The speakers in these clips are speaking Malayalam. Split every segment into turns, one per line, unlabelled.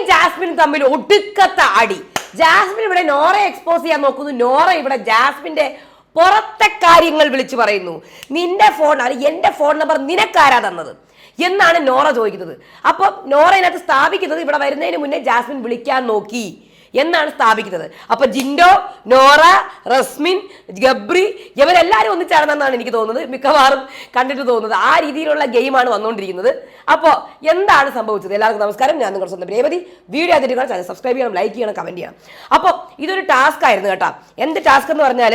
നോറയും ജാസ്മിനും തമ്മിൽ ഒടുക്കത്തെ അടി. ജാസ്മിൻ ഇവിടെ നോറയെ എക്സ്പോസ് ചെയ്യാൻ നോക്കുന്നു. നോറ ഇവിടെ ജാസ്മിന്റെ പുറത്തെ കാര്യങ്ങൾ വിളിച്ചു പറയുന്നു. നിന്റെ ഫോൺ അത് എന്റെ ഫോൺ നമ്പർ നിനക്കാരാ തന്നത്? എന്നാണ് നോറ ചോദിക്കുന്നത്. അപ്പൊ നോറ ഇതിനകത്ത് സ്ഥാപിക്കുന്നത് ഇവിടെ വരുന്നതിന് മുന്നേ ജാസ്മിൻ വിളിക്കാൻ നോക്കി. എന്നാണ് സ്ഥാപിക്കുന്നത്. അപ്പൊ ജിൻഡോ നോറ റസ്മിൻ ഗബ്രി ഇവരെല്ലാവരും ഒന്നിച്ചാണെന്നാണ് എനിക്ക് തോന്നുന്നത്. മിക്കവാറും കണ്ടിട്ട് തോന്നുന്നത്. ആ രീതിയിലുള്ള ഗെയിമാണ് വന്നുകൊണ്ടിരിക്കുന്നത്. അപ്പോൾ എന്താണ് സംഭവിച്ചത്? എല്ലാവർക്കും നമസ്കാരം. ഞാൻ നിങ്ങളുടെ സ്വന്തം രേവതി. വീഡിയോ കാണാൻ ചാനൽ സബ്സ്ക്രൈബ് ചെയ്യണം ലൈക്ക് ചെയ്യണം കമന്റ് ചെയ്യണം. അപ്പോൾ ഇതൊരു ടാസ്ക് ആയിരുന്നു കേട്ടോ. എന്ത് ടാസ്ക് എന്ന് പറഞ്ഞാൽ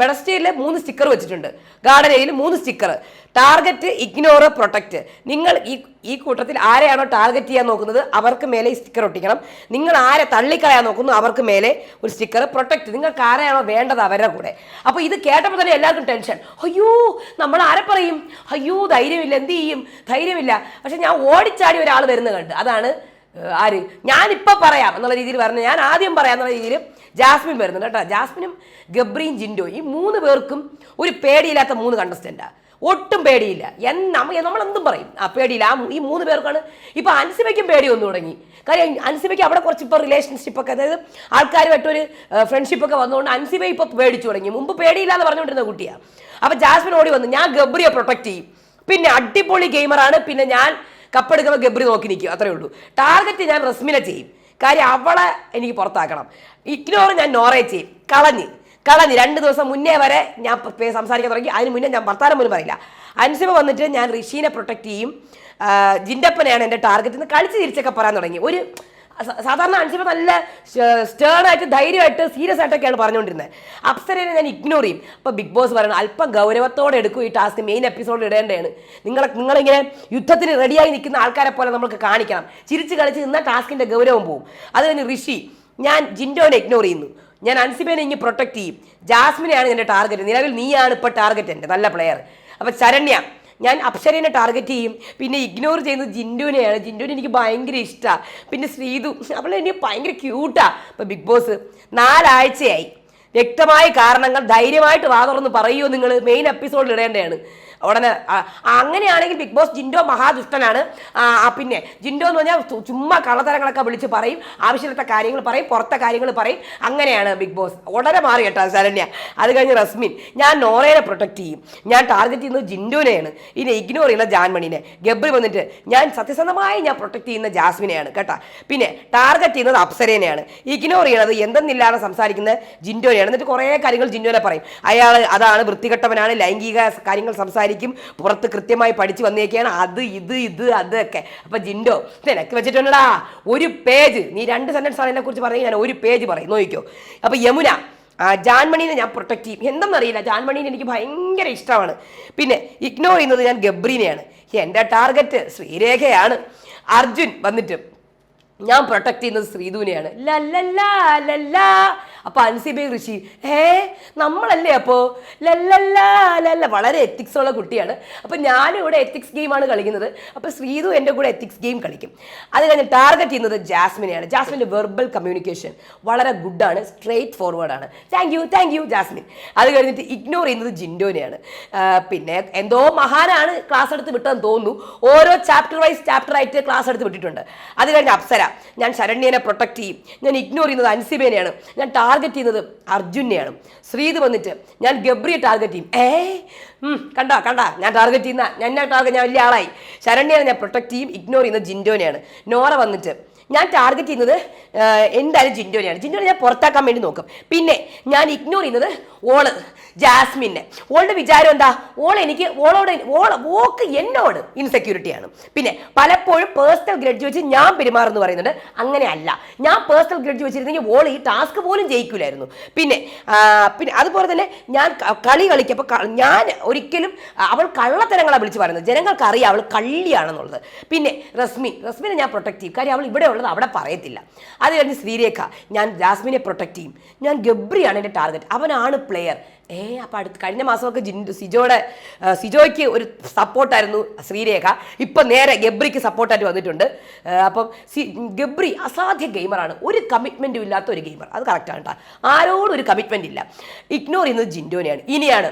പെഡസ്റ്റേലിൽ മൂന്ന് സ്റ്റിക്കർ വെച്ചിട്ടുണ്ട്. ഗാർഡനയിൽ മൂന്ന് സ്റ്റിക്കർ. ടാർഗറ്റ് ഇഗ്നോർ പ്രൊട്ടക്റ്റ് നിങ്ങൾ ഈ ഈ കൂട്ടത്തിൽ ആരെയാണോ ടാർഗറ്റ് ചെയ്യാൻ നോക്കുന്നത് അവർക്ക് മേലെ ഈ സ്റ്റിക്കർ ഒട്ടിക്കണം. നിങ്ങൾ ആരെ തള്ളിക്കളയാൻ നോക്കുന്നു അവർക്ക് മേലെ ഒരു സ്റ്റിക്കർ പ്രൊട്ടക്റ്റ് നിങ്ങൾക്ക് ആരെയാണോ വേണ്ടത് അവരുടെ കൂടെ. അപ്പോൾ ഇത് കേട്ടപ്പോൾ തന്നെ എല്ലാവർക്കും ടെൻഷൻ അയ്യോ നമ്മൾ ആരെ പറയും? അയ്യോ ധൈര്യമില്ല എന്ത് ചെയ്യും? ധൈര്യമില്ല. പക്ഷെ ഞാൻ ഓടിച്ചാടി ഒരാൾ വരുന്നത് കണ്ട്. അതാണ് ആര്? ഞാനിപ്പോൾ പറയാം എന്നുള്ള രീതിയിൽ പറഞ്ഞു. ഞാൻ ആദ്യം പറയാം എന്നുള്ള രീതിയിൽ ജാസ്മിൻ വരുന്നുണ്ട് കേട്ടോ. ജാസ്മിനും ഗബ്രീൻ ജിൻഡോ ഈ മൂന്ന് പേർക്കും ഒരു പേടിയില്ലാത്ത മൂന്ന് കണ്ടസ്റ്റന്റാണ് ഒട്ടും പേടിയില്ല. എൻ നമ്മൾ നമ്മളെന്തും പറയും. ആ പേടിയില്ല. ആ ഈ മൂന്ന് പേർക്കാണ് ഇപ്പൊ അൻസിബയ്ക്കും പേടി വന്നു തുടങ്ങി. കാര്യം അൻസിബയ്ക്ക് അവിടെ കുറച്ച് ഇപ്പോൾ റിലേഷൻഷിപ്പ് ഒക്കെ അതായത് ആൾക്കാരുമായിട്ടൊരു ഫ്രണ്ട്ഷിപ്പ് ഒക്കെ വന്നുകൊണ്ട് അൻസിബ ഇപ്പൊ പേടിച്ചു തുടങ്ങി. മുമ്പ് പേടിയില്ലാന്ന് പറഞ്ഞുകൊണ്ടിരുന്ന കുട്ടിയാ. അപ്പൊ ജാസ്മിൻ ഓടി വന്നു. ഞാൻ ഗബ്രിയെ പ്രൊട്ടക്ട് ചെയ്യും. പിന്നെ അടിപൊളി ഗെയിമറാണ്. പിന്നെ ഞാൻ കപ്പെടുക്കുമ്പോൾ ഗബ്രി നോക്കി നിൽക്കും അത്രേ ഉള്ളൂ. ടാർഗറ്റ് ഞാൻ റസ്മിനെ ചെയ്യും. കാര്യം അവളെ എനിക്ക് പുറത്താക്കണം. ഇഗ്നോർ ഞാൻ നോറേ ചെയ്യും. കളഞ്ഞ്. കളഞ്ഞ് രണ്ട് ദിവസം മുന്നേ വരെ ഞാൻ സംസാരിക്കാൻ തുടങ്ങി. അതിന് മുന്നേ ഞാൻ ഭർത്താനം പോലും പറയില്ല. അൻസിബ വന്നിട്ട് ഞാൻ ഋഷീനെ പ്രൊട്ടക്ട് ചെയ്യും. ജിൻഡപ്പനെയാണ് എന്റെ ടാർഗറ്റ് എന്ന് കളിച്ച് തിരിച്ചൊക്കെ പറയാൻ തുടങ്ങി. ഒരു സാധാരണ അൻസിബ നല്ല സ്റ്റേണായിട്ട് ധൈര്യമായിട്ട് സീരിയസ് ആയിട്ടൊക്കെയാണ് പറഞ്ഞുകൊണ്ടിരുന്നത് അപ്സരേനെ ഞാൻ ഇഗ്നോർ ചെയ്യും. അപ്പോൾ ബിഗ് ബോസ് പറയണം അല്പം ഗൗരവത്തോടെ എടുക്കും ഈ ടാസ്ക് മെയിൻ എപ്പിസോഡിൽ ഇടേണ്ടതാണ് നിങ്ങളെ നിങ്ങളിങ്ങനെ യുദ്ധത്തിന് റെഡിയായി നിൽക്കുന്ന ആൾക്കാരെ പോലെ നമുക്ക് കാണിക്കണം. ചിരിച്ച് കളിച്ച് നിന്നാൽ ടാസ്കിന്റെ ഗൗരവം പോവും. അത് ഋഷി ഞാൻ ജിൻഡോനെ ഇഗ്നോർ ചെയ്യുന്നു. ഞാൻ അൻസിബേനെ ഇനി പ്രൊട്ടക്ട് ചെയ്യും. ജാസ്മിനെയാണ് എന്റെ ടാർഗറ്റ് നിലവിൽ നീയാണ് ഇപ്പോൾ ടാർഗറ്റ് എന്റെ നല്ല പ്ലെയർ അപ്പോൾ ശരണ്യ ഞാൻ അപ്സരനെ ടാർഗറ്റ് ചെയ്യും. പിന്നെ ഇഗ്നോർ ചെയ്യുന്നത് ജിൻഡുവിനെയാണ്. ജിൻഡുവിനെ എനിക്ക് ഭയങ്കര ഇഷ്ടമാണ് പിന്നെ ശ്രീതു അവളെ എനിക്ക് ഭയങ്കര ക്യൂട്ടാണ് ഇപ്പം ബിഗ് ബോസ് നാലാഴ്ചയായി. വ്യക്തമായ കാരണങ്ങൾ ധൈര്യമായിട്ട് വാ തുറന്ന് പറയുമോ നിങ്ങൾ? മെയിൻ എപ്പിസോഡിൽ ഇടേണ്ടതാണ്. ഉടനെ അങ്ങനെയാണെങ്കിൽ ബിഗ് ബോസ് ജിൻഡോ മഹാദുഷ്ടനാണ്. പിന്നെ ജിൻഡോ എന്ന് പറഞ്ഞാൽ ചുമ്മാ കള്ളത്തരങ്ങളൊക്കെ വിളിച്ച് പറയും ആവശ്യമില്ലാത്ത കാര്യങ്ങൾ പറയും പുറത്തെ കാര്യങ്ങൾ പറയും. അങ്ങനെയാണ് ബിഗ് ബോസ്. ഉടനെ മാറി കേട്ടോ ശരണ്യ. അത് കഴിഞ്ഞ് റസ്മിൻ. ഞാൻ നോറയെ പ്രൊട്ടക്ട് ചെയ്യും. ഞാൻ ടാർഗറ്റ് ചെയ്യുന്നത് ജിൻഡോനെയാണ് ഇനി ഇഗ്നോർ ചെയ്യുന്ന ജാൻമണിനെ. ഗബ്രി വന്നിട്ട് ഞാൻ സത്യസന്ധമായി ഞാൻ പ്രൊട്ടക്ട് ചെയ്യുന്ന ജാസ്മിനെയാണ് കേട്ടോ. പിന്നെ ടാർഗറ്റ് ചെയ്യുന്നത് അപ്സരേനെയാണ്. ഇഗ്നോർ ചെയ്യണത് എന്തെന്നില്ലാതെ സംസാരിക്കുന്നത് ജിൻഡോനെയാണ്. എന്നിട്ട് കുറേ കാര്യങ്ങൾ ജിൻഡോനെ പറയും. അയാൾ അതാണ് വൃത്തികെട്ടവനാണ് ലൈംഗിക കാര്യങ്ങൾ സംസാരിക്കും പുറത്ത് കൃത്യമായി പഠിച്ചു വന്നേക്കാണ് അത് ഇത് ഇത് അതൊക്കെ. അപ്പൊ ജിൻഡോ നിനക്ക് വെച്ചിട്ടുണ്ടടാ ഒരു പേജ് നീ രണ്ട് സെന്റൻസ് ആണ് എന്നെ കുറിച്ച് പറയും ഞാൻ ഒരു പേജ് പറയും. നോക്കിക്കോ. അപ്പൊ യമുന ജാൻമണീനെ ഞാൻ പ്രൊട്ടക്ട് ചെയ്യും. എന്തെന്നറിയില്ല ജാൻമണീനെ എനിക്ക് ഭയങ്കര ഇഷ്ടമാണ്. പിന്നെ ഇഗ്നോർ ചെയ്യുന്നത് ഞാൻ ഗബ്രീനെയാണ്. എന്റെ ടാർഗറ്റ് ശ്രീരേഖയാണ്. അർജുൻ വന്നിട്ട് ഞാൻ പ്രൊട്ടക്ട് ചെയ്യുന്നത് ശ്രീധുവിനെയാണ്. ലല്ലാ അപ്പൊ അൻസിബി ഋഷി ഏ നമ്മളല്ലേ അപ്പോൾ ലല്ലല്ല ലല്ല വളരെ എത്തിക്സ് ഉള്ള കുട്ടിയാണ്. അപ്പോൾ ഇവിടെ എത്തിക്സ് ഗെയിമാണ് കളിക്കുന്നത്. അപ്പോൾ ശ്രീതു എന്റെ കൂടെ എത്തിക്സ് ഗെയിം കളിക്കും. അത് കഴിഞ്ഞ് ടാർഗറ്റ് ചെയ്യുന്നത് ജാസ്മിനെയാണ്. ജാസ്മിന്റെ വെർബൽ കമ്മ്യൂണിക്കേഷൻ വളരെ ഗുഡാണ് സ്ട്രെയിറ്റ് ഫോർവേഡ് ആണ്. Thank you thank you Jasmine. അത് കഴിഞ്ഞിട്ട് ഇഗ്നോർ ചെയ്യുന്നത് ജിൻഡോനെയാണ്. പിന്നെ എന്തോ മഹാനാണ് ക്ലാസ് എടുത്ത് വിട്ടതെന്ന് തോന്നുന്നു. ഓരോ ചാപ്റ്റർ വൈസ് ചാപ്റ്റർ ആയിട്ട് ക്ലാസ് എടുത്ത് വിട്ടിട്ടുണ്ട്. അത് കഴിഞ്ഞ് അപ്സര. ഞാൻ ശരണ്യനെ പ്രൊട്ടക്ട് ചെയ്യും. ഞാൻ ഇഗ്നോർ ചെയ്യുന്നത് അൻസിബേനെയാണ്. ഞാൻ ടാർഗറ്റ് ചെയ്യുന്നത് അർജുനെയാണ്. ശ്രീത് വന്നിട്ട് ഞാൻ ഗബ്രിയെ ടാർഗറ്റ് ചെയ്യും. ഏ? കണ്ടോ കണ്ട ഞാൻ ടാർഗറ്റ് ചെയ്യുന്ന ഞാൻ ടാർഗറ്റ് ഞാൻ വലിയ ആളായി. ശരണ്യാണ് ഞാൻ പ്രൊട്ടക്ട് ചെയ്യും ഇഗ്നോർ ചെയ്യുന്നത് ജിൻഡോനെയാണ്. നോറ വന്നിട്ട് ഞാൻ ടാർഗറ്റ് ചെയ്യുന്നത് എന്തായാലും ജിൻഡോനെയാണ്. ജിൻഡോനെ ഞാൻ പുറത്താക്കാൻ വേണ്ടി നോക്കും. പിന്നെ ഞാൻ ഇഗ്നോർ ചെയ്യുന്നത് ഓൾ ജാസ്മിനെ. ഓളുടെ വിചാരം എന്താ? ഓൾ എനിക്ക് ഓളോട് ഓൾ ഓക്ക് എന്നോട് ഇൻസെക്യൂരിറ്റിയാണ് പിന്നെ പലപ്പോഴും പേഴ്സണൽ ഗ്രഡ്ജ് വെച്ച് ഞാൻ പെരുമാറുന്നു പറയുന്നുണ്ട്. അങ്ങനെയല്ല ഞാൻ പേഴ്സണൽ ഗ്രഡ്ജ് വെച്ചിരുന്നെങ്കിൽ ഓൾ ഈ ടാസ്ക് പോലും ജയിക്കില്ലായിരുന്നു പിന്നെ പിന്നെ അതുപോലെ തന്നെ ഞാൻ കളി കളി കളിക്കപ്പോൾ ഞാൻ ഒരിക്കലും അവൾ കള്ളത്തരങ്ങളാണ് വിളിച്ച് പറയുന്നത്. ജനങ്ങൾക്കറിയാം അവൾ കള്ളിയാണെന്നുള്ളത്. പിന്നെ റസ്മിൻ റസ്മിനെ ഞാൻ പ്രൊട്ടക്റ്റ് ചെയ്യും. കാര്യം അവൾ ഇവിടെ ഉള്ളത് അവിടെ പറയത്തില്ല. അത് കഴിഞ്ഞ് ശ്രീരേഖ ഞാൻ ജാസ്മിനെ പ്രൊട്ടക്റ്റ് ചെയ്യും. ഞാൻ ഗബ്രിയാണ് എന്റെ ടാർഗറ്റ് അവനാണ് പ്ലെയർ ഏ അപ്പൊ അടുത്ത് കഴിഞ്ഞ മാസമൊക്കെ ജിൻഡു സിജോയുടെ സിജോയ്ക്ക് ഒരു സപ്പോർട്ടായിരുന്നു ശ്രീരേഖ. ഇപ്പൊ നേരെ ഗബ്രിക്ക് സപ്പോർട്ടായിട്ട് വന്നിട്ടുണ്ട്. അപ്പം സി ഗബ്രി അസാധ്യ ഗെയിമറാണ്. ഒരു കമ്മിറ്റ്മെന്റും ഇല്ലാത്ത ഒരു ഗെയിമർ. അത് കറക്റ്റാണ് കേട്ടോ ആരോടും ഒരു കമ്മിറ്റ്മെന്റ് ഇല്ല. ഇഗ്നോർ ചെയ്യുന്നത് ജിൻഡോനെയാണ്. ഇനിയാണ്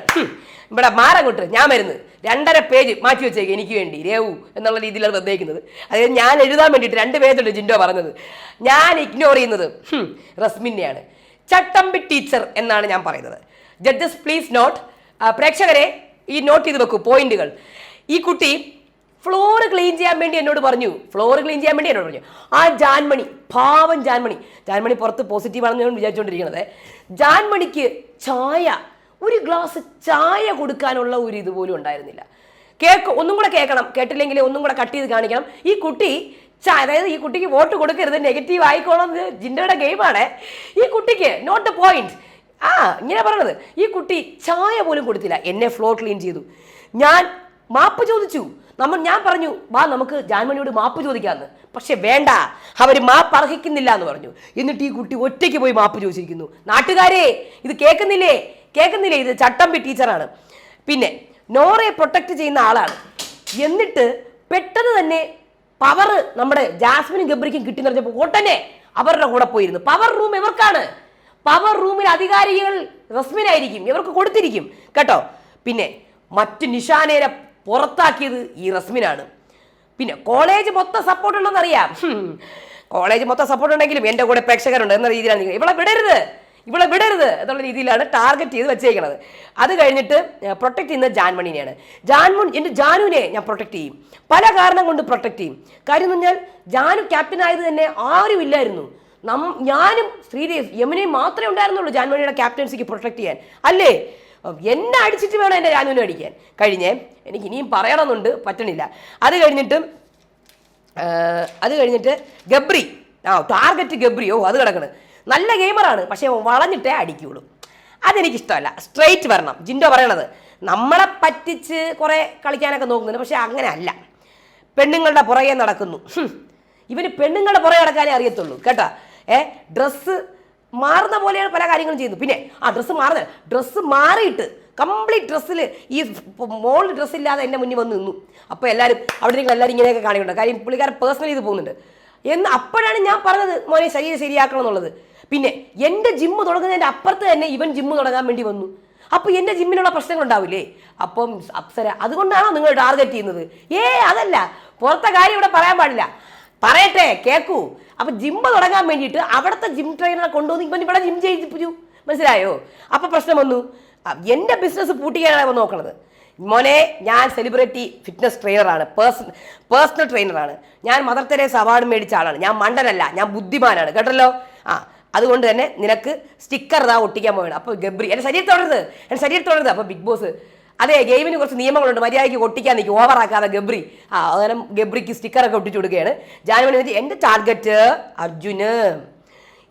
ഇവിടെ മാറങ്ങോട്ട് ഞാൻ വരുന്നത്. രണ്ടര പേജ് മാറ്റി വെച്ചേക്ക് എനിക്ക് വേണ്ടി. രേവു എന്നുള്ള രീതിയിലാണ് നിർദ്ദേശിക്കുന്നത്. അതായത് ഞാൻ എഴുതാൻ വേണ്ടിയിട്ട് രണ്ട് പേജുണ്ട് ജിൻഡോ പറഞ്ഞത്. ഞാൻ ഇഗ്നോർ ചെയ്യുന്നത് റസ്മിനെയാണ്. ചട്ടമ്പി ടീച്ചർ എന്നാണ് ഞാൻ പറയുന്നത്. ജഡ്ജസ് പ്ലീസ് നോട്ട് പ്രേക്ഷകരെ ഈ നോട്ട് ചെയ്ത് വെക്കൂ പോയിന്റുകൾ ഈ കുട്ടി ഫ്ലോർ ക്ലീൻ ചെയ്യാൻ വേണ്ടി എന്നോട് പറഞ്ഞു. ഫ്ലോർ ക്ലീൻ ചെയ്യാൻ വേണ്ടി എന്നോട് പറഞ്ഞു. ആ ജാൻമണി പാവം ജാൻമണി. ജാൻമണി പുറത്ത് പോസിറ്റീവ് ആണെന്ന് ഞാൻ വിചാരിച്ചുകൊണ്ടിരിക്കുന്നത് ജാൻമണിക്ക് ചായ ഒരു ഗ്ലാസ് ചായ കൊടുക്കാനുള്ള ഒരു ഇതുപോലും ഉണ്ടായിരുന്നില്ല. കേക്ക് ഒന്നും കൂടെ കേൾക്കണം. കേട്ടില്ലെങ്കിൽ ഒന്നും കൂടെ കട്ട് ചെയ്ത് കാണിക്കണം. ഈ കുട്ടി അതായത് ഈ കുട്ടിക്ക് വോട്ട് കൊടുക്കരുത് നെഗറ്റീവ് ആയിക്കോളം ജിൻഡയുടെ ഗെയിമാണ് ഈ കുട്ടിക്ക് നോട്ട് എ പോയിന്റ് ആ ഇങ്ങനെ പറയണത്. ഈ കുട്ടി ചായ പോലും കൊടുത്തില്ല. എന്നെ ഫ്ലോർ ക്ലീൻ ചെയ്തു. ഞാൻ മാപ്പ് ചോദിച്ചു. നമ്മൾ ഞാൻ പറഞ്ഞു വാ നമുക്ക് ജാൻമണിയോട് മാപ്പ് ചോദിക്കാമെന്ന് പക്ഷെ വേണ്ട. അവർ മാപ്പ് അർഹിക്കുന്നില്ല എന്ന് പറഞ്ഞു. എന്നിട്ട് ഈ കുട്ടി ഒറ്റയ്ക്ക് പോയി മാപ്പ് ചോദിച്ചിരിക്കുന്നു. നാട്ടുകാരെ ഇത് കേൾക്കുന്നില്ലേ? കേൾക്കുന്നില്ലേ? ഇത് ചട്ടമ്പി ടീച്ചറാണ്. പിന്നെ നോറയെ പ്രൊട്ടക്ട് ചെയ്യുന്ന ആളാണ്. എന്നിട്ട് പെട്ടെന്ന് തന്നെ പവർ നമ്മുടെ ജാസ്മിനും ഗബ്രിക്കും കിട്ടി നിറഞ്ഞപ്പോൾ ഉടനെ അവരുടെ കൂടെ പോയിരുന്നു. പവർ റൂം ഇവർക്കാണ് പവർ റൂമിൽ അധികാരികൾ റസ്മിനായിരിക്കും ഇവർക്ക് കൊടുത്തിരിക്കും കേട്ടോ? പിന്നെ മറ്റ് നിഷാനേരെ പുറത്താക്കിയത് ഈ റസ്മിനാണ്. പിന്നെ കോളേജ് മൊത്തം സപ്പോർട്ട് ഉണ്ടെന്ന് അറിയാം. കോളേജ് മൊത്തം സപ്പോർട്ട് ഉണ്ടെങ്കിലും എന്റെ കൂടെ പ്രേക്ഷകരുണ്ട് എന്ന രീതിയിലാണ് ഇവളെ വിടരുത്. ഇവളെ വിടരുത് എന്നുള്ള രീതിയിലാണ് ടാർഗറ്റ് ചെയ്ത് വെച്ചേക്കുന്നത് അത് കഴിഞ്ഞിട്ട് പ്രൊട്ടക്ട് ചെയ്യുന്നത് ജാൻമണിനെയാണ്. ജാൻമുൻ എന്റെ ജാനുവിനെ ഞാൻ പ്രൊട്ടക്ട് ചെയ്യും. പല കാരണം കൊണ്ട് പ്രൊട്ടക്ട് ചെയ്യും. കാര്യം എന്ന് പറഞ്ഞാൽ ജാനു ക്യാപ്റ്റൻ ആയത് തന്നെ ആരും ഇല്ലായിരുന്നു നം ഞാനും ശ്രീദേവ് യമുനയും മാത്രമേ ഉണ്ടായിരുന്നുള്ളൂ ജാൻമണിയുടെ ക്യാപ്റ്റൻസിക്ക് പ്രൊട്ടക്ട് ചെയ്യാൻ. അല്ലേ? എന്നെ അടിച്ചിട്ട് വേണം എന്റെ ജാനുവിനെ അടിക്കാൻ. കഴിഞ്ഞേ എനിക്ക് ഇനിയും പറയണമെന്നുണ്ട് പറ്റണില്ല. അത് കഴിഞ്ഞിട്ട് അത് കഴിഞ്ഞിട്ട് ഗബ്രി ആ ടാർഗറ്റ് ഗബ്രി ഓ അത് കിടക്കണ്. നല്ല ഗെയിമറാണ് പക്ഷേ വളഞ്ഞിട്ടേ അടിക്കുള്ളൂ. അതെനിക്കിഷ്ടമല്ല. സ്ട്രെയിറ്റ് വരണം. ജിൻഡോ പറയണത് നമ്മളെ പറ്റിച്ച് കുറേ കളിക്കാനൊക്കെ നോക്കുന്നുണ്ട് പക്ഷേ അങ്ങനെ അല്ല പെണ്ണുങ്ങളുടെ പുറകെ നടക്കുന്നു. ഇവന് പെണ്ണുങ്ങളുടെ പുറകെ നടക്കാനേ അറിയത്തുള്ളൂ കേട്ടാ? ഏ ഡ്രസ്സ് മാറുന്ന പോലെയാണ് പല കാര്യങ്ങളും ചെയ്യുന്നത്. പിന്നെ ആ ഡ്രസ്സ് മാറുന്ന ഡ്രസ്സ് മാറിയിട്ട് കംപ്ലീറ്റ് ഡ്രസ്സിൽ ഈ മോളിൽ ഡ്രസ്സില്ലാതെ എന്റെ മുന്നിൽ വന്ന് നിന്നു. അപ്പോൾ എല്ലാവരും അവിടെ നിങ്ങൾ എല്ലാവരും ഇങ്ങനെയൊക്കെ കാണിക്കുന്നുണ്ട്. കാര്യം പുള്ളിക്കാരൻ പേഴ്സണലി ഇത് പോകുന്നുണ്ട്. എന്ന് അപ്പോഴാണ് ഞാൻ പറഞ്ഞത് മോനെ ശരീരം ശരിയാക്കണം എന്നുള്ളത്. പിന്നെ എന്റെ ജിമ്മ് തുടങ്ങുന്നതിന്റെ അപ്പുറത്ത് തന്നെ ഇവൻ ജിമ്മ് തുടങ്ങാൻ വേണ്ടി വന്നു. അപ്പോൾ എന്റെ ജിമ്മിനുള്ള പ്രശ്നങ്ങൾ ഉണ്ടാവില്ലേ? അപ്പം അപ്സര അതുകൊണ്ടാണോ നിങ്ങൾ ടാർഗറ്റ് ചെയ്യുന്നത്? ഏ അതല്ല. പുറത്തെ കാര്യം ഇവിടെ പറയാൻ പാടില്ല. പറയട്ടെ കേക്കൂ. അപ്പൊ ജിം തുടങ്ങാൻ വേണ്ടിയിട്ട് അവിടുത്തെ ജിം ട്രെയിനറെ കൊണ്ടുവന്ന് ഇപ്പം ഇവിടെ ജിം ചെയ്യിപ്പിച്ചു. മനസ്സിലായോ? അപ്പൊ പ്രശ്നം വന്നു. എന്റെ എന്റെ ബിസിനസ് പൂട്ടിക്കാനാണ് നോക്കണത്. മോനെ ഞാൻ സെലിബ്രിറ്റി ഫിറ്റ്നസ് ട്രെയിനറാണ് പേഴ്സൺ പേഴ്സണൽ ട്രെയിനറാണ് ഞാൻ മദർ തെരേസ് അവാർഡ് മേടിച്ച ആളാണ്. ഞാൻ മണ്ടനല്ല ഞാൻ ബുദ്ധിമാനാണ്. കേട്ടല്ലോ? ആ അതുകൊണ്ട് തന്നെ നിനക്ക് സ്റ്റിക്കർ ഇതാ ഒട്ടിക്കാൻ പോകണം അപ്പോൾ ഗബ്രി എന്റെ ശരീരം തുടരുത്. എന്റെ ശരീരം അപ്പോൾ ബിഗ് ബോസ് അതെ ഗെയിമിന് കുറച്ച് നിയമങ്ങളുണ്ട്. മര്യാദയ്ക്ക് ഒട്ടിക്കാൻ നിൽക്കും ഓവറാക്കാതെ ഗബ്രി. ആ അങ്ങനെ ഗബ്രിക്ക് സ്റ്റിക്കറൊക്കെ ഒട്ടിച്ചു കൊടുക്കുകയാണ്. ജാനുവരി എന്റെ ടാർഗറ്റ് അർജുന്.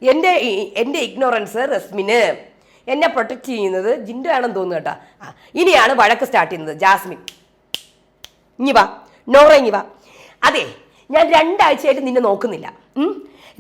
എന്റെ എന്റെ ഇഗ്നോറൻസ് റസ്മിന്. എന്നെ പ്രൊട്ടക്റ്റ് ചെയ്യുന്നത് ജിൻഡോ ആണെന്ന് തോന്നുന്നു കേട്ടോ. ആ ഇനിയാണ് വഴക്ക് സ്റ്റാർട്ട് ചെയ്യുന്നത്. ജാസ്മിൻ. ഇനി വാ. നോറ ഇനി വാ. അതെ ഞാൻ രണ്ടാഴ്ചയായിട്ട് നിന്നെ നോക്കുന്നില്ല?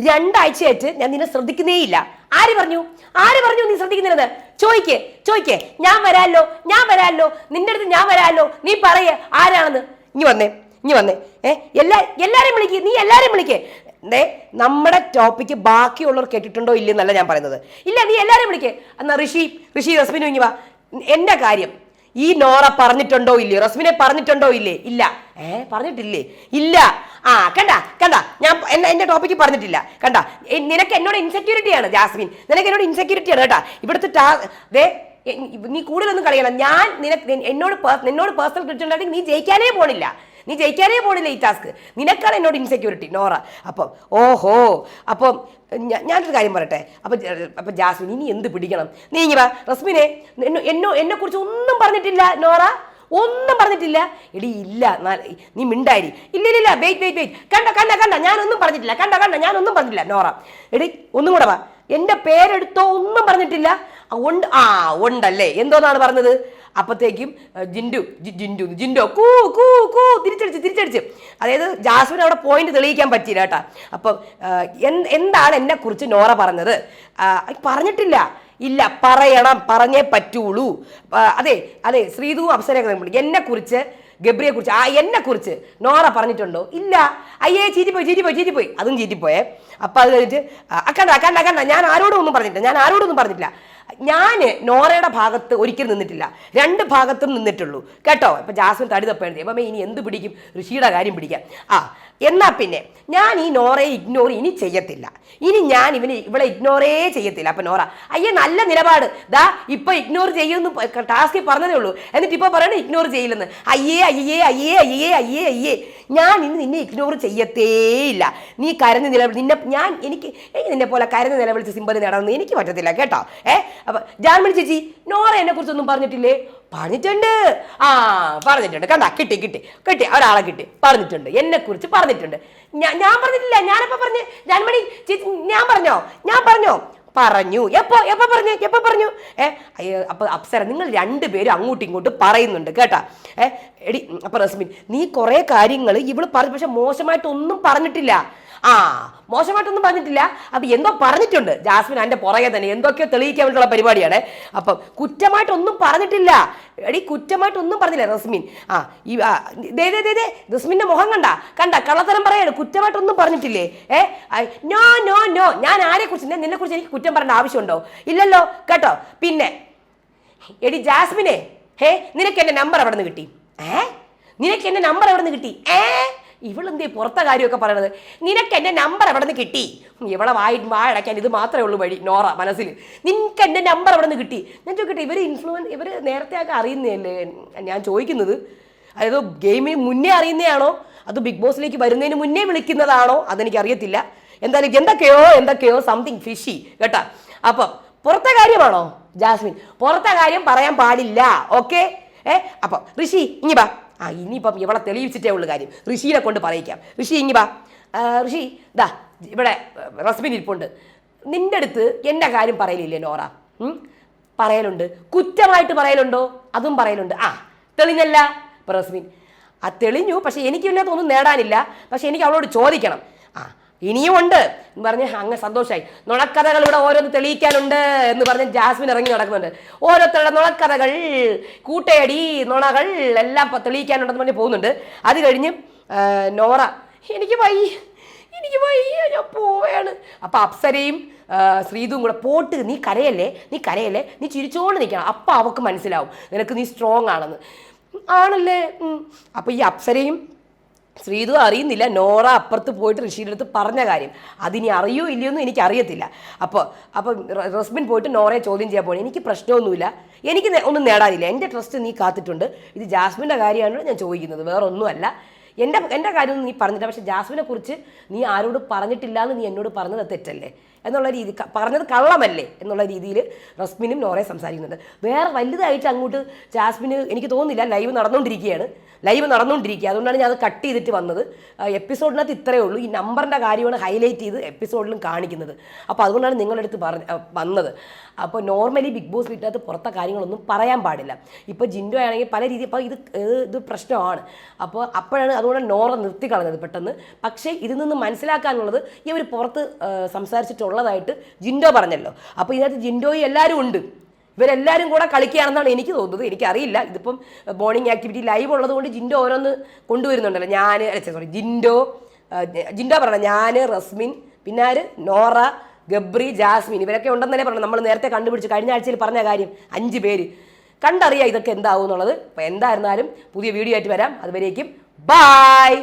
രണ്ടാഴ്ചയായിട്ട് ഞാൻ നിന്നെ ശ്രദ്ധിക്കുന്നേയില്ല. ആര് പറഞ്ഞു? ആര് പറഞ്ഞു നീ ശ്രദ്ധിക്കുന്നില്ലെന്ന്? ചോയ്ക്കേ ചോയ്ക്കേ. ഞാൻ വരാല്ലോ ഞാൻ വരാല്ലോ. നിന്റെ അടുത്ത് ഞാൻ വരാല്ലോ. നീ പറയേ ആരാണെന്ന്. ഇനി വന്നേ ഇനി വന്നേ. ഏ എല്ലാ എല്ലാരെയും വിളിക്ക് നീ എല്ലാരെയും വിളിക്കേ. ദേ നമ്മുടെ ടോപ്പിക്ക് ബാക്കിയുള്ളവർ കേട്ടിട്ടുണ്ടോ ഇല്ലെന്നല്ല ഞാൻ പറയുന്നത്. ഇല്ല നീ എല്ലാരെയും വിളിക്കേ. എന്നാ ഋഷി ഋഷി റസ്മിനു ഇനി വാ. എന്റെ കാര്യം ഈ നോറ പറഞ്ഞിട്ടുണ്ടോ ഇല്ലേ? റസ്മിനെ പറഞ്ഞിട്ടുണ്ടോ ഇല്ലേ? ഇല്ല. ഏ പറഞ്ഞിട്ടില്ലേ? ഇല്ല. ആ കണ്ട കണ്ട. ഞാൻ എന്നെ എന്റെ ടോപ്പിക്ക് പറഞ്ഞിട്ടില്ല. കണ്ട. നിനക്ക് എന്നോട് ഇൻസെക്യൂരിറ്റിയാണ് ജാസ്മിൻ. നിനക്ക് എന്നോട് ഇൻസെക്യൂരിറ്റിയാണ് കേട്ടാ. ഇവിടുത്തെ ടാ ദേ നീ കൂടുതലൊന്നും കളിയണം ഞാൻ നിനക്ക് എന്നോട് എന്നോട് പേഴ്സണൽ കിട്ടുന്നുണ്ടെങ്കിൽ നീ ജയിക്കാനേ പോണില്ല. നീ ജയിക്കാനേ പോണില്ല ഈ ടാസ്ക് നിനക്കാണ് എന്നോട് ഇൻസെക്യൂരിറ്റി നോറ. അപ്പം ഓഹോ. അപ്പം ഞാനൊരു കാര്യം പറയട്ടെ. അപ്പം അപ്പം ജാസ്മിൻ ഇനി എന്ത് പിടിക്കണം? നീ ഇങ്ങനെ റസ്മിനെ എന്നോ എന്നെ എന്നെക്കുറിച്ച് ഒന്നും പറഞ്ഞിട്ടില്ല നോറ. ഒന്നും പറഞ്ഞിട്ടില്ല. എടി ഇല്ല നീ മിണ്ടായി ഇല്ല ഇല്ല വെയിറ്റ് വെയിറ്റ് വെയിറ്റ്. കണ്ട കണ്ട കണ്ട. ഞാനൊന്നും പറഞ്ഞിട്ടില്ല. കണ്ട കണ്ട. ഞാനൊന്നും പറഞ്ഞിട്ടില്ല നോറ. എടി ഒന്നും കൂടെ വാ. എന്റെ പേരെടുത്തോ ഒന്നും പറഞ്ഞിട്ടില്ല. ഉണ്ട് ആ ഉണ്ടല്ലേ? എന്തോന്നാണ് പറഞ്ഞത്? അപ്പത്തേക്കും ജിൻഡു ജിൻഡു ജിൻഡോ കൂ കൂ കൂ തിരിച്ചടിച്ച് തിരിച്ചടിച്ച്. അതായത് ജാസ്മിൻ അവിടെ പോയിന്റ് തെളിയിക്കാൻ പറ്റിയില്ല കേട്ടോ. അപ്പം എന്താണ് എന്നെ കുറിച്ച് നോറ പറഞ്ഞത്? പറഞ്ഞിട്ടില്ല. ഇല്ല പറയണം പറഞ്ഞേ പറ്റുള്ളൂ. അതെ അതെ ശ്രീതുവും അപ്സരയൊക്കെ എന്നെ കുറിച്ച് ഗബ്രിയെ കുറിച്ച് ആ എന്നെ കുറിച്ച് നോറ പറഞ്ഞിട്ടുണ്ടോ? ഇല്ല. അയ്യേ ചീറ്റിപ്പോയി ചീറ്റിപ്പോയി ചീറ്റിപ്പോയി. അതും ചീറ്റിപ്പോയേ. അപ്പം അത് കഴിഞ്ഞിട്ട് അക്കണ്ട അക്കണ്ട അക്കണ്ട. ഞാൻ ആരോടും ഒന്നും പറഞ്ഞിട്ടില്ല. ഞാൻ ആരോടൊന്നും പറഞ്ഞിട്ടില്ല. ഞാൻ നോറയുടെ ഭാഗത്ത് ഒരിക്കലും നിന്നിട്ടില്ല. രണ്ട് ഭാഗത്തും നിന്നിട്ടുള്ളൂ. കേട്ടോ? ഇപ്പൊ ജാസ്മിൻ തടി തപ്പഴുതി അപ്പം ഇനി എന്ത് പിടിക്കും? ഋഷിയുടെ കാര്യം പിടിക്കാം. ആ എന്നാ പിന്നെ ഞാൻ ഈ നോറയെ ഇഗ്നോർ ഇനി ചെയ്യത്തില്ല. ഇനി ഞാൻ ഇവന് ഇവളെ ഇഗ്നോറേ ചെയ്യത്തില്ല. അപ്പൊ നോറ അയ്യേ നല്ല നിലപാട്. ദാ ഇപ്പൊ ഇഗ്നോർ ചെയ്യുമെന്ന് ടാസ്കിൽ പറഞ്ഞതേ ഉള്ളൂ. എന്നിട്ട് ഇപ്പൊ പറയണേ ഇഗ്നോർ ചെയ്യില്ലെന്ന്. അയ്യേ അയ്യേ അയ്യേ അയ്യേ അയ്യേ അയ്യേ. ഞാൻ ഇനി നിന്നെ ഇഗ്നോർ ചെയ്യത്തേയില്ല നീ കരഞ്ഞ് നിലവിളി നിന്നെ ഞാൻ എനിക്ക് എനിക്ക് നിന്നെ പോലെ കരഞ്ഞ് നിലവിളിച്ച് സിമ്പതി നേടാമെന്ന് എനിക്ക് പറ്റത്തില്ല. കേട്ടോ? ഏ അപ്പൊ ജാൻമണി ചേച്ചി നോറ എന്നെ കുറിച്ചൊന്നും പറഞ്ഞിട്ടില്ലേ? പറഞ്ഞിട്ടുണ്ട്. ആ പറഞ്ഞിട്ടുണ്ട്. കണ്ടാ കിട്ടി കിട്ടി. കിട്ടി ഒരാളെ കിട്ടി. പറഞ്ഞിട്ടുണ്ട്. എന്നെ കുറിച്ച് പറഞ്ഞിട്ടുണ്ട്. ഞാൻ പറഞ്ഞിട്ടില്ല. ഞാനപ്പോ പറഞ്ഞു ജാൻമണി ചേച്ചി ഞാൻ പറഞ്ഞോ? ഞാൻ പറഞ്ഞോ? പറഞ്ഞു. എപ്പോ എപ്പോ പറഞ്ഞു? എപ്പോ പറഞ്ഞു? ഏ അപ്പൊ അപ്സര നിങ്ങൾ രണ്ടുപേരും അങ്ങോട്ടും ഇങ്ങോട്ടും പറയുന്നുണ്ട് കേട്ടാ. ഏ എടി അപ്പൊ റസ്മിൻ നീ കുറെ കാര്യങ്ങൾ ഇവൾ പറഞ്ഞു പക്ഷെ മോശമായിട്ടൊന്നും പറഞ്ഞിട്ടില്ല. ആ മോശമായിട്ടൊന്നും പറഞ്ഞിട്ടില്ല. അത് എന്തോ പറഞ്ഞിട്ടുണ്ട്. ജാസ്മിൻ അതിന്റെ പുറകെ തന്നെ എന്തൊക്കെയോ തെളിയിക്കാൻ വേണ്ടിയുള്ള പരിപാടിയാണ്. അപ്പം കുറ്റമായിട്ടൊന്നും പറഞ്ഞിട്ടില്ല. എടി കുറ്റമായിട്ടൊന്നും പറഞ്ഞില്ല റസ്മിൻ. ആ ഈ ദേ ദേ ദേ റസ്മിന്റെ മുഖം കണ്ട. കണ്ട കള്ളത്തരം പറയാണ്. കുറ്റമായിട്ടൊന്നും പറഞ്ഞിട്ടില്ലേ? ഏ നോ നോ നോ. ഞാൻ ആരെ കുറിച്ച് നിന്നെ കുറിച്ച് എനിക്ക് കുറ്റം പറയേണ്ട ആവശ്യമുണ്ടോ? ഇല്ലല്ലോ. കേട്ടോ? പിന്നെ എടി ജാസ്മിനെ ഹേ നിനക്ക് എന്റെ നമ്പർ എവിടെ നിന്ന് കിട്ടി? ഏ? നിനക്ക് എന്റെ നമ്പർ എവിടെ നിന്ന് കിട്ടി? ഏ? ഇവളെന്തേ പുറത്തെ കാര്യമൊക്കെ പറയണത്? നിനക്ക് എന്റെ നമ്പർ എവിടെ നിന്ന് കിട്ടി? ഇവളെ വായി വായടയ്ക്കാൻ ഇത് മാത്രമേ ഉള്ളൂ വഴി നോറ മനസ്സിൽ. നിനക്ക് എന്റെ നമ്പർ എവിടെ നിന്ന് കിട്ടി. ഞാൻ ചോദിക്കട്ടെ ഇവർ ഇൻഫ്ലുവൻസ് ഇവർ നേരത്തെ ഒക്കെ അറിയുന്നതല്ലേ? ഞാൻ ചോദിക്കുന്നത്. അതായത് ഗെയിമിന് മുന്നേ അറിയുന്നതാണോ? അത് ബിഗ് ബോസിലേക്ക് വരുന്നതിന് മുന്നേ വിളിക്കുന്നതാണോ? അതെനിക്ക് അറിയത്തില്ല എന്തായാലും എന്തൊക്കെയോ എന്തൊക്കെയോ സംതിങ് ഫിഷി കേട്ടാ? അപ്പം പുറത്തെ കാര്യമാണോ ജാസ്മിൻ? പുറത്തെ കാര്യം പറയാൻ പാടില്ല ഓക്കെ ഏ? അപ്പം ഋഷി ഇനി ബാ ആ ഇനിയിപ്പം ഇവളെ തെളിയിച്ചിട്ടേ ഉള്ളു കാര്യം. ഋഷിയെ കൊണ്ട് പറയിക്കാം. ഋഷി ഇങ്ങി വാ. ഋഷി ദാ ഇവിടെ റസ്മിൻ ഇരിപ്പുണ്ട്. നിന്റെ അടുത്ത് എന്റെ കാര്യം പറയലില്ലേ നോറ? പറയലുണ്ട്. കുറ്റമായിട്ട് പറയലുണ്ടോ? അതും പറയലുണ്ട്. ആ തെളിഞ്ഞല്ല. റസ്മിൻ ആ തെളിഞ്ഞു. പക്ഷേ എനിക്ക് ഇതിനകത്തൊന്നും നേടാനില്ല. പക്ഷേ എനിക്ക് അവളോട് ചോദിക്കണം. ഇനിയും ഉണ്ട് എന്ന് പറഞ്ഞ് അങ്ങ് സന്തോഷമായി നുണക്കഥകൾ ഇവിടെ ഓരോന്ന് തെളിയിക്കാനുണ്ട് എന്ന് പറഞ്ഞ് ജാസ്മിൻ ഇറങ്ങി നടക്കുന്നുണ്ട്. ഓരോരുത്തരുടെ നുണക്കഥകൾ കൂട്ടയടി നുണകൾ എല്ലാം തെളിയിക്കാനുണ്ടെന്ന് പറഞ്ഞ് പോകുന്നുണ്ട്. അത് കഴിഞ്ഞ് നോറ എനിക്ക് വയ്യ എനിക്ക് വയ്യ ഞാൻ പോവുകയാണ് അപ്പം അപ്സരയും ശ്രീതും കൂടെ പോട്ട് നീ കരയല്ലേ? നീ കരയല്ലേ? നീ ചിരിച്ചുകൊണ്ട് നിൽക്കണം അപ്പം അവക്ക് മനസ്സിലാവും നിനക്ക് നീ സ്ട്രോങ് ആണെന്ന്. ആണല്ലേ? അപ്പം ഈ അപ്സരയും ശ്രീതു അറിയുന്നില്ല നോറ അപ്പുറത്ത് പോയിട്ട് ഋഷിയുടെ അടുത്ത് പറഞ്ഞ കാര്യം. അതിനി അറിയോ ഇല്ലയോ എനിക്ക് അറിയത്തില്ല അപ്പോൾ അപ്പോൾ റസ്ബിൻ പോയിട്ട് നോറയെ ചോദ്യം ചെയ്യാൻ പോകണം എനിക്ക് പ്രശ്നമൊന്നുമില്ല. എനിക്ക് ഒന്നും നേടാനില്ല. എന്റെ ട്രസ്റ്റ് നീ കാത്തിട്ടുണ്ട്. ഇത് ജാസ്മിന്റെ കാര്യമാണ് ഞാൻ ചോദിക്കുന്നത്. വേറൊന്നുമല്ല. എന്റെ എന്റെ കാര്യമൊന്നും നീ പറഞ്ഞിട്ടില്ല. പക്ഷേ ജാസ്മിനെ കുറിച്ച് നീ ആരോട് പറഞ്ഞിട്ടില്ല എന്ന് നീ എന്നോട് പറഞ്ഞത് തെറ്റല്ലേ? എന്നുള്ള രീതി പറഞ്ഞത് കള്ളമല്ലേ എന്നുള്ള രീതിയിൽ റസ്മിനും നോറെ സംസാരിക്കുന്നുണ്ട്. വേറെ വലുതായിട്ട് അങ്ങോട്ട് ജാസ്മിന് എനിക്ക് തോന്നുന്നില്ല ലൈവ് നടന്നുകൊണ്ടിരിക്കുകയാണ് ലൈവ് നടന്നുകൊണ്ടിരിക്കുക അതുകൊണ്ടാണ് ഞാൻ അത് കട്ട് ചെയ്തിട്ട് വന്നത്. എപ്പിസോഡിനകത്ത് ഇത്രയേ ഉള്ളൂ. ഈ നമ്പറിന്റെ കാര്യമാണ് ഹൈലൈറ്റ് ചെയ്ത് എപ്പിസോഡിലും കാണിക്കുന്നത്. അപ്പോൾ അതുകൊണ്ടാണ് നിങ്ങളുടെ അടുത്ത് പറഞ്ഞ വന്നത്. അപ്പോൾ നോർമലി ബിഗ് ബോസ് വീട്ടിനകത്ത് പുറത്തെ കാര്യങ്ങളൊന്നും പറയാൻ പാടില്ല. ഇപ്പോൾ ജിൻഡോ ആണെങ്കിൽ പല രീതി അപ്പോൾ ഇത് ഇത് പ്രശ്നമാണ്. അപ്പോൾ അപ്പോഴാണ് അതുകൊണ്ട് നോറ നിർത്തി കളഞ്ഞത് പെട്ടെന്ന്. പക്ഷേ ഇതിൽ നിന്ന് മനസ്സിലാക്കാനുള്ളത് ഈ ഒരു പുറത്ത് ആ, സംസാരിച്ചിട്ടുള്ളതായിട്ട് ജിൻഡോ പറഞ്ഞല്ലോ. അപ്പോൾ ഇതിനകത്ത് ജിൻഡോയും എല്ലാവരും ഉണ്ട്. ഇവരെല്ലാവരും കൂടെ കളിക്കുകയാണെന്നാണ് എനിക്ക് തോന്നുന്നത്. എനിക്കറിയില്ല. ഇതിപ്പം മോർണിംഗ് ആക്ടിവിറ്റി ലൈവ് ഉള്ളതുകൊണ്ട് ജിൻഡോ ഓരോന്ന് കൊണ്ടുവരുന്നുണ്ടല്ലോ. ഞാൻ സോറി ജിൻഡോ ജിൻഡോ പറയണം ഞാൻ റസ്മിൻ പിന്നെ ആര്? നോറ ഗബ്രി ജാസ്മിൻ ഇവരൊക്കെ ഉണ്ടെന്നല്ലേ പറഞ്ഞു നമ്മൾ നേരത്തെ കണ്ടുപിടിച്ച് കഴിഞ്ഞ ആഴ്ചയിൽ പറഞ്ഞ കാര്യം അഞ്ച് പേര്. കണ്ടറിയാം ഇതൊക്കെ എന്താവും എന്നുള്ളത്. അപ്പോൾ എന്തായിരുന്നാലും പുതിയ വീഡിയോ ആയിട്ട് വരാം. അതുവരേക്കും ബായ്